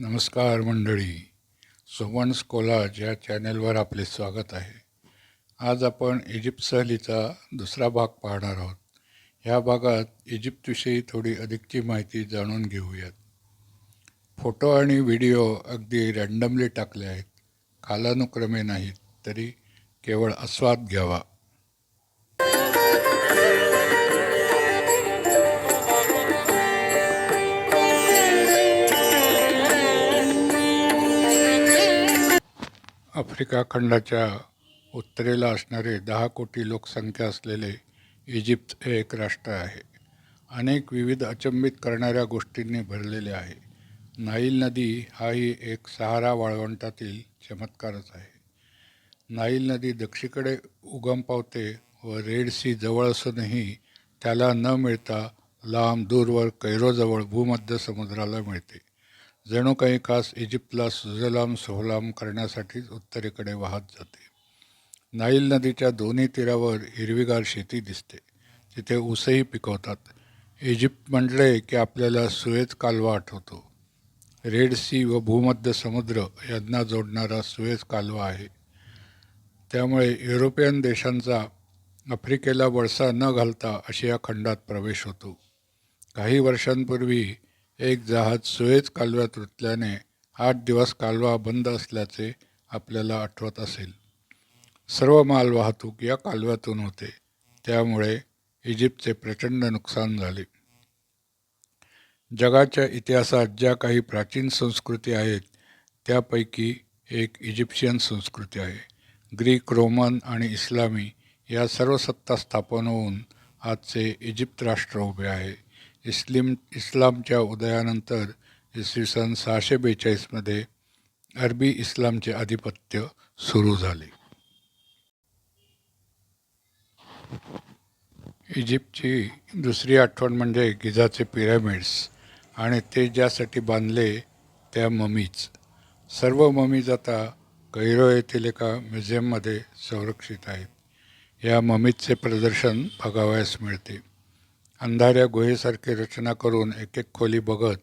नमस्कार मंडळी. सुमन स्कोलाज या चॅनेलवर आपले स्वागत आहे. आज आपण इजिप्त सहलीचा दुसरा भाग पाहणार आहोत. ह्या भागात इजिप्तविषयी थोडी अधिकची माहिती जाणून घेऊयात. फोटो आणि व्हिडिओ अगदी रँडमली टाकले आहेत. कालानुक्रमे नाहीत तरी केवळ आस्वाद घ्यावा. आफ्रिका खंडाच्या उत्तरेला असणारे दहा कोटी लोकसंख्या असलेले इजिप्त हे एक राष्ट्र आहे. अनेक विविध अचंबित करणाऱ्या गोष्टींनी भरलेले आहे. नाईल नदी हाही एक सहारा वाळवंटातील चमत्कारच आहे. नाईल नदी दक्षिणेकडे उगम पावते व रेड सी जवळ असूनही त्याला न मिळता लांब दूरवर कैरोजवळ भूमध्य समुद्राला मिळते. जणू काही खास इजिप्तला सुजलाम सोहलाम करण्यासाठीच उत्तरेकडे वाहत जाते. नाईल नदीच्या दोन्ही तीरावर हिरवीगार शेती दिसते. तिथे ऊसही पिकवतात. इजिप्त म्हटले की आपल्याला सुएज कालवा आठवतो. रेड सी व भूमध्य समुद्र यांना जोडणारा सुएज कालवा आहे. त्यामुळे युरोपियन देशांचा आफ्रिकेला वळसा न घालता आशिया खंडात प्रवेश होतो. काही वर्षांपूर्वी एक जहाज सुएज कालव्यात रुतल्याने आठ दिवस कालवा बंद असल्याचे आपल्याला आठवत असेल. सर्व माल वाहतूक या कालव्यातून होते. त्यामुळे इजिप्तचे प्रचंड नुकसान झाले. जगाच्या इतिहासात ज्या काही प्राचीन संस्कृती आहेत त्यापैकी एक इजिप्शियन संस्कृती आहे. ग्रीक रोमन आणि इस्लामी या सर्व सत्ता स्थापन होऊन आजचे इजिप्त राष्ट्र उभे आहे. इस्लिम इस्लामच्या उदयानंतर इसवी सन सहाशे बेचाळीसमध्ये अरबी इस्लामचे आधिपत्य सुरू झाले. इजिप्तची दुसरी आठवण म्हणजे गिझाचे पिरॅमिड्स आणि ते ज्यासाठी बांधले त्या ममीज. सर्व ममीज आता कैरो येथील एका म्युझियममध्ये संरक्षित आहेत. या ममीजचे प्रदर्शन बघावयास मिळते. अंधाऱ्या गुहेसारखी रचना करून एक एक खोली बघत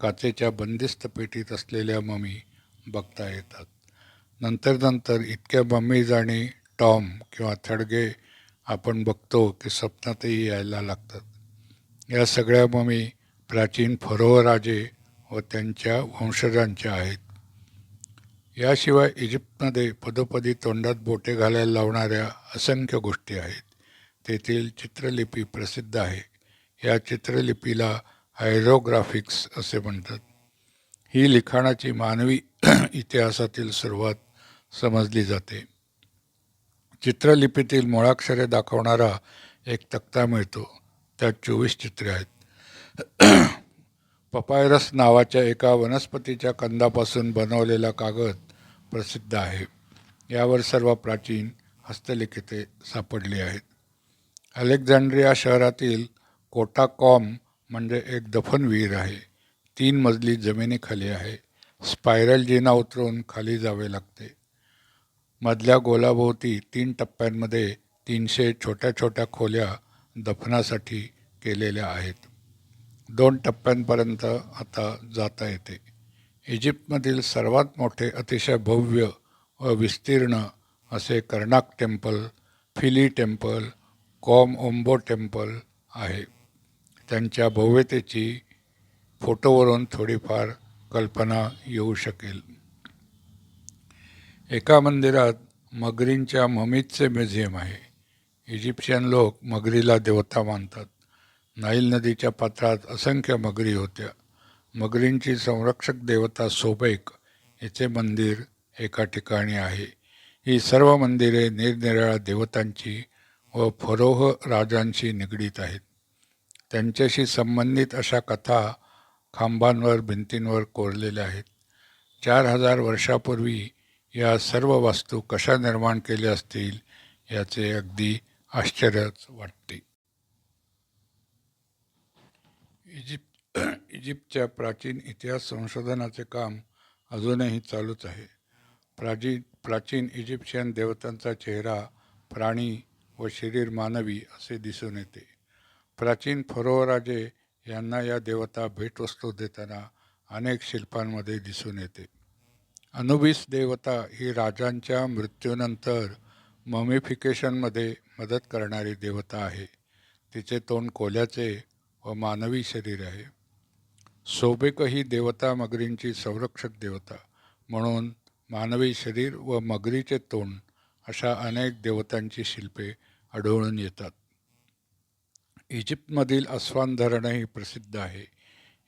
काचेच्या बंदिस्त पेटीत असलेल्या ममी बघता येतात. नंतर नंतर इतक्या मम्मीज आणि टॉम किंवा थडगे आपण बघतो की स्वप्नातही यायला लागतात. या सगळ्या ममी प्राचीन फरोह राजे व त्यांच्या वंशजांच्या आहेत. याशिवाय इजिप्तमध्ये पदोपदी तोंडात बोटे घालायला लावणाऱ्या असंख्य गोष्टी आहेत. तेथील चित्रलिपी प्रसिद्ध आहे. या चित्रलिपीला हायरोग्राफिक्स असे म्हणतात. ही लिखाणाची मानवी इतिहासातील सुरुवात समजली जाते. चित्रलिपीतील मुळाक्षरे दाखवणारा एक तक्ता मिळतो. त्यात चोवीस चित्रे आहेत. पपायरस नावाच्या एका वनस्पतीच्या कंदापासून बनवलेला कागद प्रसिद्ध आहे. यावर सर्व प्राचीन हस्तलिखिते सापडली आहेत. अलेक्झांड्रिया शहरातील कोटाकॉम म्हणजे एक दफनविहीर आहे. तीन मजली जमिनीखाली आहे. स्पायरल जिना उतरून खाली जावे लागते. मधल्या गोलाभोवती तीन टप्प्यांमध्ये तीनशे छोट्या छोट्या खोल्या दफनासाठी केलेल्या आहेत. दोन टप्प्यांपर्यंत आता जाता येते. इजिप्तमधील सर्वात मोठे अतिशय भव्य व विस्तीर्ण असे Karnak temple Philae temple Kom Ombo temple आहे. त्यांच्या भव्यतेची फोटोवरून थोडीफार कल्पना येऊ शकेल. एका मंदिरात मगरींच्या ममीजचे म्युझियम आहे. इजिप्शियन लोक मगरीला देवता मानतात. नाईल नदीच्या पात्रात असंख्य मगरी होत्या. मगरींची संरक्षक देवता सोबैक हिचे मंदिर एका ठिकाणी आहे. ही सर्व मंदिरे निरनिराळ्या देवतांची व फरोह राजांशी निगडीत आहेत. त्यांच्याशी संबंधित अशा कथा खांबांवर भिंतींवर कोरलेल्या आहेत. चार हजार वर्षापूर्वी या सर्व वास्तू कशा निर्माण केल्या असतील याचे अगदी आश्चर्यच वाटते. इजिप्त इजिप्तच्या प्राचीन इतिहास संशोधनाचे काम अजूनही चालूच आहे. प्राची प्राचीन इजिप्शियन देवतांचा चेहरा प्राणी व शरीर मानवी असे दिसून येते. प्राचीन फरोराजे यांना या देवता भेटवस्तू देताना अनेक शिल्पांमध्ये दिसून येते. अनुबिस देवता ही राजांच्या मृत्यूनंतर ममिफिकेशनमध्ये मदत करणारी देवता आहे. तिचे तोंड कोल्याचे व मानवी शरीर आहे. सोबेक ही देवता मगरींची संरक्षक देवता म्हणून मानवी शरीर व मगरीचे तोंड अशा अनेक देवतांची शिल्पे आढळून येतात. इजिप्तमधील अस्वान धरणही प्रसिद्ध आहे.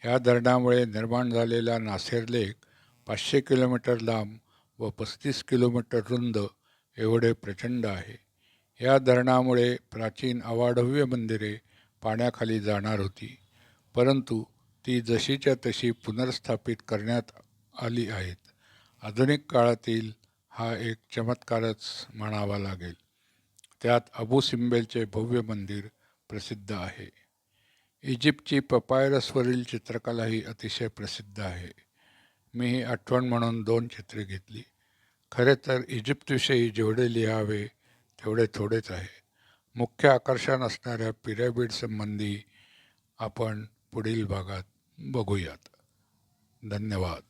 या धरणामुळे निर्माण झालेला नासेर लेक पाचशे किलोमीटर लांब व पस्तीस किलोमीटर रुंद एवढे प्रचंड आहे. या धरणामुळे प्राचीन अवाढव्य मंदिरे पाण्याखाली जाणार होती परंतु ती जशीच्या तशी पुनर्स्थापित करण्यात आली आहेत. आधुनिक काळातील हा एक चमत्कारच म्हणावा लागेल. त्यात अबू सिम्बेलचे भव्य मंदिर प्रसिद्ध आहे. इजिप्तची पपायरसवरील चित्रकलाही अतिशय प्रसिद्ध आहे. मी ही आठवण म्हणून दोन चित्रे घेतली. खरे तर इजिप्तविषयी जेवढे लिहावे तेवढे थोडेच आहे. मुख्य आकर्षण असणाऱ्या पिरॅमिड संबंधी आपण पुढील भागात बघूयात. धन्यवाद.